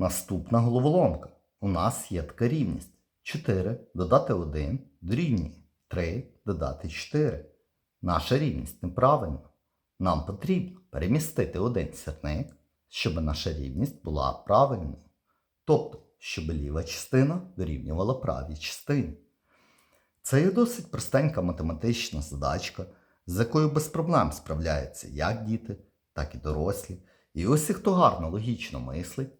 Наступна головоломка. У нас є така рівність. 4 додати 1 дорівнює 3 додати 4. Наша рівність неправильна. Нам потрібно перемістити один сірник, щоб наша рівність була правильною. Тобто, щоб ліва частина дорівнювала правій частині. Це є досить простенька математична задачка, з якою без проблем справляються як діти, так і дорослі. І усі, хто гарно логічно мислить,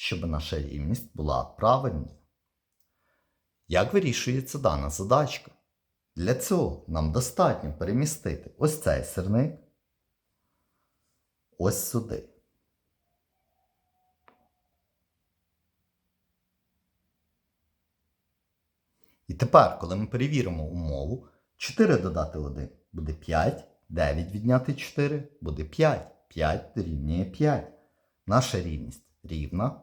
щоб наша рівність була правильною. Як вирішується дана задачка? Для цього нам достатньо перемістити ось цей сирник ось сюди. І тепер, коли ми перевіримо умову, 4 додати 1 буде 5, 9 відняти 4 буде 5, 5 дорівнює 5. Наша рівність рівна,